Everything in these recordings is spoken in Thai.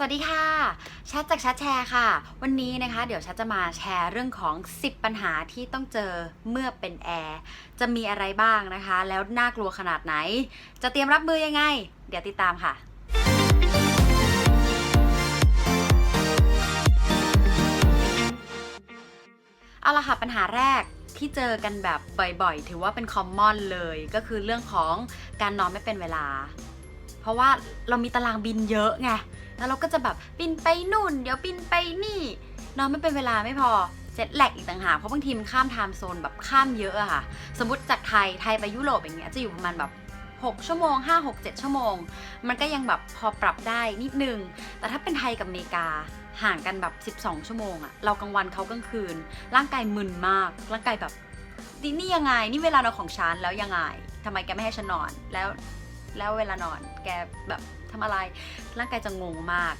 สวัสดีค่ะแชทจากแชทแชร์ค่ะ วันนี้นะคะเดี๋ยวแชทจะมาแชร์เรื่องของ 10 ปัญหาที่ต้องเจอเมื่อเป็นแอร์จะมีอะไรบ้างนะคะ แล้วน่ากลัวขนาดไหน จะเตรียมรับมือยังไง เดี๋ยวติดตามค่ะเอาละค่ะปัญหาแรกที่เจอกันแบบบ่อยๆ ถือว่าเป็นคอมมอนเลย ก็คือเรื่องของการนอนไม่เป็นเวลา เพราะว่าเรามีตารางบินเยอะไง แล้วเราก็จะแบบบินไปนู่น เดี๋ยวบินไปนี่นอนไม่เป็นเวลาไม่พอเจ็ตแลกอีกต่างหากเพราะบางทีมันข้ามไทม์โซนแบบข้ามเยอะอะค่ะ สมมติจากไทยไทยไปยุโรปอย่างเงี้ยจะอยู่ประมาณแบบ6 ชั่วโมง 5 6 7 ชั่วโมง มันก็ยังแบบพอปรับได้นิดนึง แต่ถ้าเป็นไทยกับอเมริกาห่างกันแบบ 12 ชั่วโมงอะเรากลางวันเขากลางคืน ร่างกายมึนมาก ร่างกายแบบนี่ยังไง นี่เวลานอนของฉันแล้วยังไงทำไมแกไม่ให้ฉันนอน แล้ว แล้วเวลานอนแกแบบทำอะไร ร่างกายจะงงมาก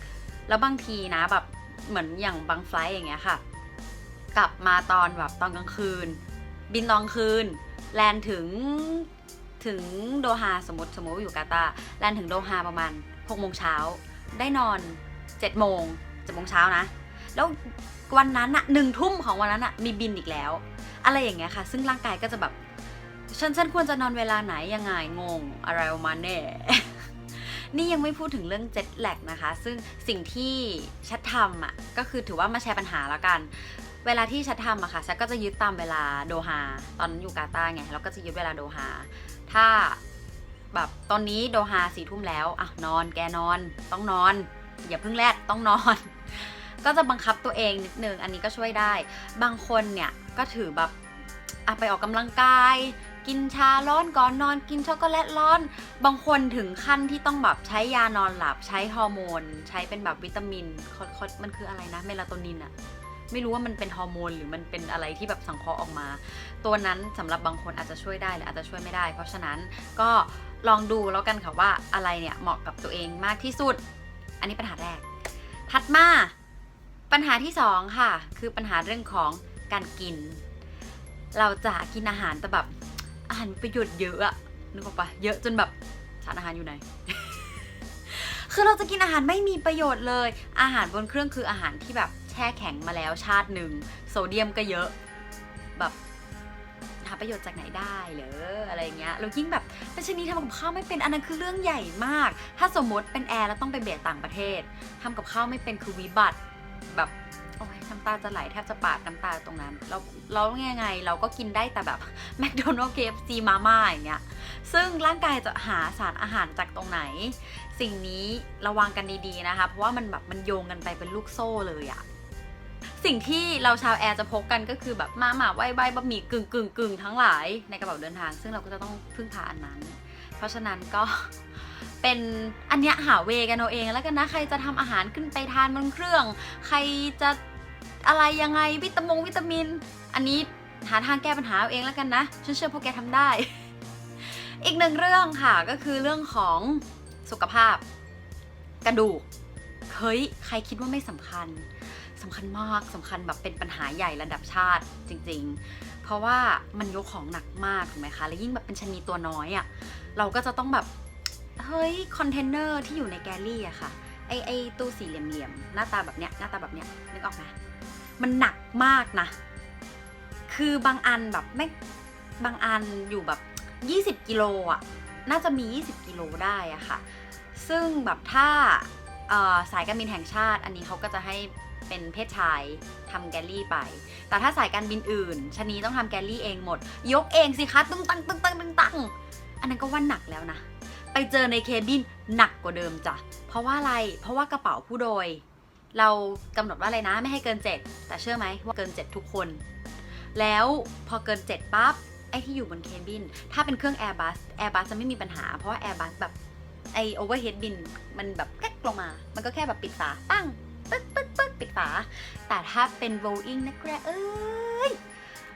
แล้วบางทีนะแบบเหมือนอย่างบางไฟล์อย่างเงี้ยค่ะ กลับมาตอนแบบตอนกลางคืน บินตอนกลางคืน แลนถึงถึงโดฮาสมมติสมมติว่าอยู่กาตาแลนถึงโดฮาประมาณ6โมงเช้าได้นอน7โมง7โมงเช้านะ แล้ววันนั้นอะหนึ่งทุ่มของวันนั้นอะมีบินอีกแล้ว อะไรอย่างเงี้ยค่ะ ซึ่งร่างกายก็จะแบบ ฉันฉันควรจะนอนเวลาไหนยังไงงงอะไรประมาณเน่นี่ยังไม่พูดถึงเรื่องเจ็ตแลกนะคะ ซึ่งสิ่งที่ชัดทำอะก็คือถือว่ามาแชร์ปัญหาแล้วกัน เวลาที่ชัดทำอะค่ะชัดก็จะยึดตามเวลาโดฮาตอนนั้นอยู่กาตาร์ไงเราก็จะยึดเวลาโดฮาถ้าแบบตอนนี้โดฮาสี่ทุ่มแล้วอะนอนแกนอนต้องนอน อย่าเพิ่งแลดต้องนอน ก็จะบังคับตัวเองนิดนึงอันนี้ก็ช่วยได้ บางคนเนี่ยก็ถือแบบอะไปออกกำลังกาย กินชาร้อนก่อนนอนกินช็อกโกแลตร้อน บางคนถึงขั้นที่ต้องแบบใช้ยานอนหลับใช้ฮอร์โมน ใช้เป็นแบบวิตามินมันคืออะไรนะเมลาโทนินอะไม่รู้ว่ามันเป็นฮอร์โมนหรือมันเป็นอะไรที่แบบสังเคราะห์ออกมา ตัวนั้นสำหรับบางคนอาจจะช่วยได้หรืออาจจะช่วยไม่ได้ เพราะฉะนั้นก็ลองดูแล้วกันค่ะว่าอะไรเนี่ยเหมาะกับตัวเองมากที่สุด อันนี้ปัญหาแรก ถัดมาปัญหาที่สองค่ะ คือปัญหาเรื่องของการกิน เราจะกินอาหารแต่แบบ อาหารประโยชน์เยอะอะนึกออกปะเยอะจนแบบสารอาหารอยู่ไหน คือเราจะกินอาหารไม่มีประโยชน์เลย อาหารบนเครื่องคืออาหารที่แบบแช่แข็งมาแล้วชาติหนึ่งโซเดียมก็เยอะแบบหาประโยชน์จากไหนได้หรืออะไรเงี้ยแล้วยิ่งแบบเป็นชนีทำกับข้าวไม่เป็นอันนั้นคือเรื่องใหญ่มาก ถ้าสมมติเป็นแอร์แล้วต้องไปเบียดต่างประเทศทำกับข้าวไม่เป็นคือวิบัติแบบ ตาจะไหลแทบจะปาดน้ำตาตรงนั้น แล้วเรายังไงเราก็กินได้แต่แบบแมคโดนัลด์เคฟซีมาม่าอย่างเงี้ย ซึ่งร่างกายจะหาสารอาหารจากตรงไหน สิ่งนี้ระวังกันดีๆนะคะ เพราะว่ามันแบบมันโยงกันไปเป็นลูกโซ่เลยอะสิ่งที่เราชาวแอร์จะพกกันก็คือแบบมาหมาไหว้ใบบะหมี่กึ่งกึ่งกึ่งทั้งหลายในกระเป๋าเดินทาง ซึ่งเราก็จะต้องพึ่งพาอันนั้น เพราะฉะนั้นก็เป็นอันเนี้ยหาเวกันเอาเองแล้วกันนะใครจะทำอาหารขึ้นไปทานบนเครื่อง ใครจะ อะไรยังไงวิตามงวิตามิน อันนี้หาทางแก้ปัญหาเอาเองแล้วกันนะฉันเชื่อพวกแกทำได้ อีกหนึ่งเรื่องค่ะก็คือเรื่องของสุขภาพ กระดูกเฮ้ยใครคิดว่าไม่สำคัญสำคัญมากสำคัญแบบเป็นปัญหาใหญ่ระดับชาติจริง ๆ เพราะว่ามันยกของหนักมากถูกไหมคะ แล้วยิ่งแบบเป็นชนีตัวน้อยอะ่ะเราก็จะต้องแบบเฮ้ยคอนเทนเนอร์ที่อยู่ในแกลลี่อะค่ะไอไอตู้สี่เหลี่ยมๆหน้าตาแบบเนี้ยหน้าตาแบบเนี้ยนึกออกไหม มันหนักมากนะ คือบางอันแบบไม่บางอันอยู่แบบ 20 กิโลอะ น่าจะมี 20 กิโลได้อะค่ะ ซึ่งแบบถ้าสายการบินแห่งชาติอันนี้เขาก็จะให้เป็นเพศชายทำแกลลี่ไป แต่ถ้าสายการบินอื่นชนีต้องทำแกลลี่เองหมด ยกเองสิคะตึ้งตังตึ้งตังตึ้งตังอันนั้นก็ว่าหนักแล้วนะ ไปเจอในเคบินหนักกว่าเดิมจ้ะ เพราะว่าอะไร เพราะว่ากระเป๋าผู้โดย เรากำหนดว่าอะไรนะไม่ให้เกิน 7 แต่เชื่อไหมว่าเกิน 7 ทุกคน แล้วพอเกิน 7ปั๊บไอ้ที่อยู่บนเคบิน ถ้าเป็นเครื่อง Airbus Airbus จะไม่มีปัญหา เพราะว่า Airbus แบบไอ overhead bin มันแบบแก๊กลงมา มันก็แค่แบบปิดฝาตั้งปึ๊กปึ๊กปึ๊กปิดฝา แต่ถ้าเป็น Boeing นะแกเอ้ย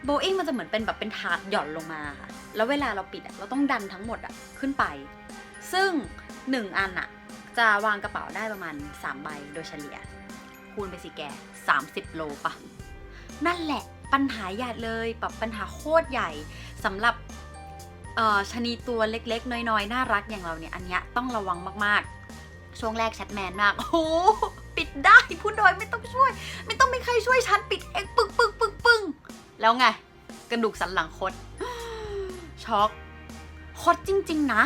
Boeing มันจะเหมือนเป็นแบบเป็นถาดหย่อนลงมาค่ะ แล้วเวลาเราปิดอะเราต้องดันทั้งหมดอะขึ้นไป ซึ่ง 1 อันอะจะวางกระเป๋าได้ประมาณ 3 ใบโดยเฉลี่ย คูณไปสิแก 30 โลปะนั่นแหละปัญหาใหญ่เลยแบบปัญหาโคตรใหญ่สำหรับเอ่อชะนีตัวเล็กๆ น้อยๆ น่ารักอย่างเราเนี่ย อันเนี้ยต้องระวังมากๆ ช่วงแรกแชทแมนมาก โอ้โหปิดได้พูดโดยไม่ต้องช่วย ไม่ต้องมีใครช่วยฉันปิดเองปึ้งปึ้งปึ้งปึ้งแล้วไง กระดูกสันหลังคดช็อกคดจริง ๆ นะ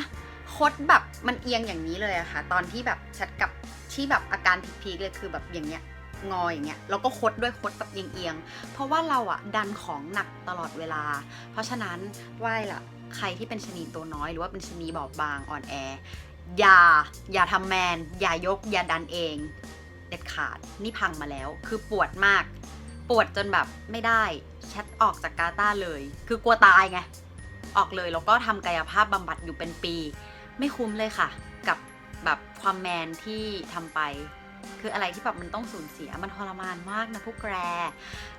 คดแบบมันเอียงอย่างนี้เลยอะค่ะ ตอนที่แบบแชทกับที่แบบอาการพีคๆเลยคือแบบอย่างเงี้ย งออย่างเงี้ยแล้วก็คดด้วยคดแบบเอียงๆ เพราะว่าเราอะดันของหนักตลอดเวลา เพราะฉะนั้นว่ายล่ะใครที่เป็นชนีตัวน้อยหรือว่าเป็นชนีบอบบางอ่อนแออย่าอย่าทำแมน อย่ายก อย่าดันเอง เด็ดขาดนี่พังมาแล้ว คือปวดมาก ปวดจนแบบไม่ได้แชทออกจากกาตาเลย คือกลัวตายไง ออกเลยแล้วก็ทำกายภาพบำบัดอยู่เป็นปี ไม่คุ้มเลยค่ะ กับแบบความแมนที่ทำไป คืออะไรที่แบบมันต้องสูญเสียมันทรมานมากนะพวกแกร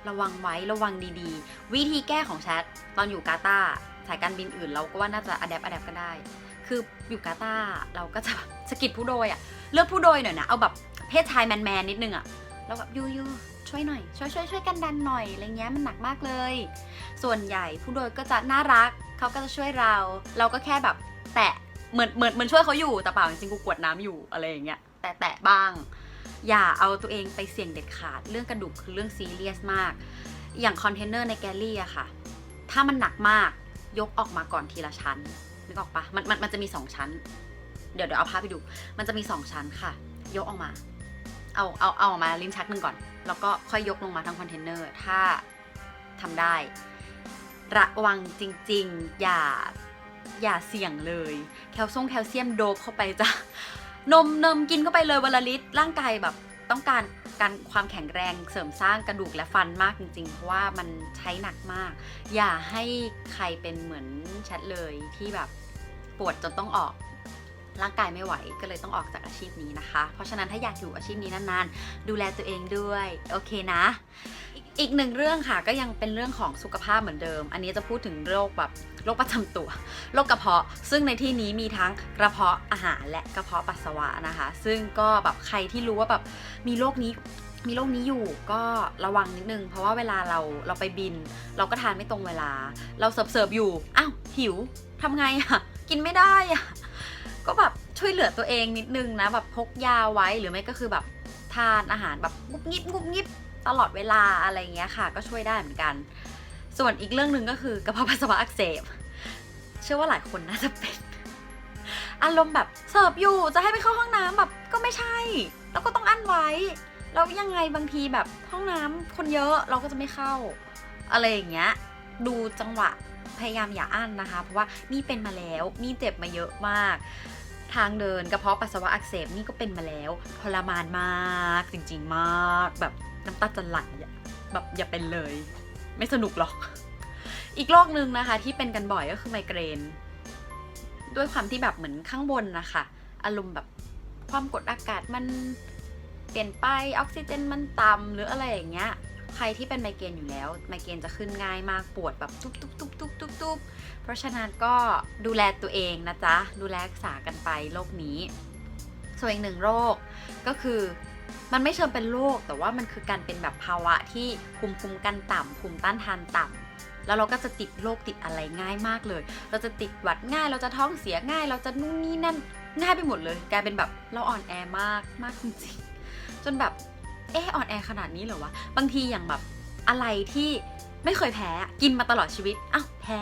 ระวังไว้ระวังดีๆ วิธีแก้ของแชทตอนอยู่กาตาร์สายการบินอื่นเราก็ว่าน่าจะอัดแอปอัดแอปก็ได้ คืออยู่กาตาร์เราก็จะสะกิดผู้โดยอะเลือกผู้โดยหน่อยนะเอาแบบเพศชายแมนๆนิดนึงอะแล้วแบบยูยูช่วยหน่อยช่วยช่วยช่วยกันดันหน่อยอะไรเงี้ยมันหนักมากเลย ส่วนใหญ่ผู้โดยก็จะน่ารักเขาก็จะช่วยเรา เราก็แค่แบบแตะเหมือนเหมือนเหมือนช่วยเขาอยู่แต่เปล่าจริงๆกูกวดน้ำอยู่อะไรอย่างเงี้ยแตะแตะบ้าง อย่าเอาตัวเองไปเสี่ยงเด็ดขาด เรื่องกระดูกคือเรื่องซีเรียสมาก อย่างคอนเทนเนอร์ในแกลลี่อะค่ะ ถ้ามันหนักมากยกออกมาก่อนทีละชั้นนึกออกปะมันมันมันจะมีสองชั้น เดี๋ยวเดี๋ยวเอาภาพไปดู มันจะมีสองชั้นค่ะ ยกออกมา เอาเอาเอาออกมาลิ้นชักหนึ่งก่อน แล้วก็ค่อยยกลงมาทั้งคอนเทนเนอร์ ถ้าทำได้ ระวังจริง ๆ อย่าอย่าเสี่ยงเลย แคลซ่งแคลเซียมโดบเข้าไปจ้ะ นมเนมกินเข้าไปเลยวันละลิตรร่างกายแบบต้องการการความแข็งแรงเสริมสร้างกระดูกและฟันมากจริงๆ เพราะว่ามันใช้หนักมาก อย่าให้ใครเป็นเหมือนแชทเลยที่แบบปวดจนต้องออก ร่างกายไม่ไหวก็เลยต้องออกจากอาชีพนี้นะคะ เพราะฉะนั้นถ้าอยากอยู่อาชีพนี้นานๆ ดูแลตัวเองด้วย โอเคนะอีกหนึ่งเรื่องค่ะก็ยังเป็นเรื่องของสุขภาพเหมือนเดิม อันนี้จะพูดถึงโรคแบบโรคประจำตัวโรคกระเพาะ ซึ่งในที่นี้มีทั้งกระเพาะอาหารและกระเพาะปัสสาวะนะคะ ซึ่งก็แบบใครที่รู้ว่าแบบมีโรคนี้มีโรคนี้อยู่ก็ระวังนิดนึง เพราะว่าเวลาเราเราไปบิน เราก็ทานไม่ตรงเวลา เราเสิร์ฟเสิร์ฟอยู่อ้าวหิวทำไงอะกินไม่ได้อะ ก็แบบช่วยเหลือตัวเองนิดนึงนะแบบพกยาไว้หรือไม่ก็คือแบบทานอาหารแบบงุบงิบงุบงิบตลอดเวลาอะไรเงี้ยค่ะ ก็ช่วยได้เหมือนกัน ส่วนอีกเรื่องหนึ่งก็คือกระเพาะปัสสาวะอักเสบ เชื่อว่าหลายคนน่าจะเป็น อารมณ์แบบเสิร์ฟอยู่จะให้ไปเข้าห้องน้ำแบบก็ไม่ใช่ แล้วก็ต้องอั้นไว้ แล้วยังไงบางทีแบบห้องน้ำคนเยอะเราก็จะไม่เข้า อะไรอย่างเงี้ย ดูจังหวะ พยายามอย่าอั้นนะคะ เพราะว่านี่เป็นมาแล้วนี่เจ็บมาเยอะมาก ทางเดินกระเพาะปัสสาวะอักเสบนี่ก็เป็นมาแล้วทรมานมากจริงๆมากแบบน้ำตาจะไหลแบบอย่าเป็นเลย ไม่สนุกหรอก อีกโรคหนึ่งนะคะ ที่เป็นกันบ่อยก็คือไมเกรน ด้วยความที่แบบเหมือนข้างบนนะคะอารมณ์แบบความกดอากาศมันเปลี่ยนไปออกซิเจนมันต่ำหรืออะไรอย่างเงี้ย ใครที่เป็นไมเกรนอยู่แล้ว ไมเกรนจะขึ้นง่ายมากปวดแบบตุ๊บตุ๊บตุ๊บตุ๊บตุ๊บตุ๊บเพราะฉะนั้นก็ดูแลตัวเองนะจ๊ะ ดูแลรักษากันไปโรคนี้ ส่วนอีกหนึ่งโรคก็คือมันไม่เชิงเป็นโรคแต่ว่ามันคือการเป็นแบบภาวะที่ภูมิคุ้มกันต่ำภูมิต้านทานต่ำแล้วเราก็จะติดโรคติดอะไรง่ายมากเลย เราจะติดหวัดง่าย เราจะท้องเสียง่าย เราจะนู่นนี่นั่นง่ายไปหมดเลย กลายเป็นแบบเราอ่อนแอมากมากจริงๆจนแบบ เอออ่อนแอขนาดนี้เหรอวะ บางทีอย่างแบบอะไรที่ไม่เคยแพ้กินมาตลอดชีวิตอ้าวแพ้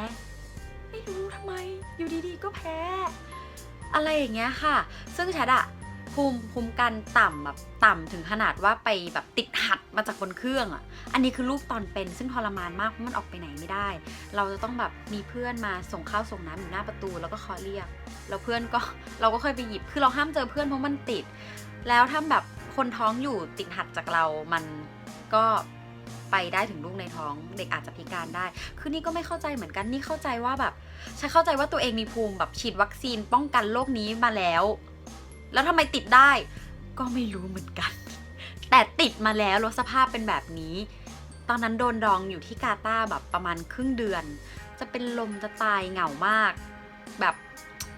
ไม่รู้ทำไม อยู่ดีๆก็แพ้ อะไรอย่างเงี้ยค่ะ ซึ่งแชทอะภูมิภูมิกันต่ำแบบต่ำถึงขนาดว่าไปแบบติดหัดมาจากบนเครื่องอะอันนี้คือรูปตอนเป็นซึ่งทรมานมากเพราะมันออกไปไหนไม่ได้ เราจะต้องแบบมีเพื่อนมาส่งข้าวส่งน้ำอยู่หน้าประตูแล้วก็คาะเรียกแล้วเพื่อนก็เราก็เคยไปหยิบคือเราห้ามเจอเพื่อนเพราะมันติด แล้วถ้าแบบ คนท้องอยู่ติดหัดจากเรา มันก็ไปได้ถึงลูกในท้อง เด็กอาจจะพิการได้ คือนี่ก็ไม่เข้าใจเหมือนกัน นี่เข้าใจว่าแบบฉันเข้าใจว่าตัวเองมีภูมิแบบฉีดวัคซีนป้องกันโรคนี้มาแล้ว แล้วทำไมติดได้ ก็ไม่รู้เหมือนกัน แต่ติดมาแล้วแล้วสภาพเป็นแบบนี้ ตอนนั้นโดนดองอยู่ที่กาตาร์แบบประมาณครึ่งเดือน จะเป็นลมจะตายเหงามาก แบบ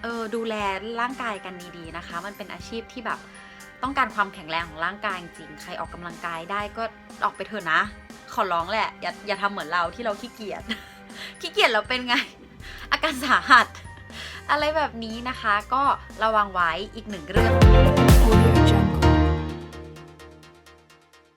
เออดูแลร่างกายกันดีๆนะคะ มันเป็นอาชีพที่แบบ ต้องการความแข็งแรงของร่างกายจริงใครออกกำลังกายได้ก็ออกไปเถอะนะ ขอร้องแหละ อย่าอย่าทำเหมือนเราที่เราขี้เกียจขี้เกียจเราเป็นไง อาการสาหัส อะไรแบบนี้นะคะ ก็ระวังไว้อีกหนึ่งเรื่อง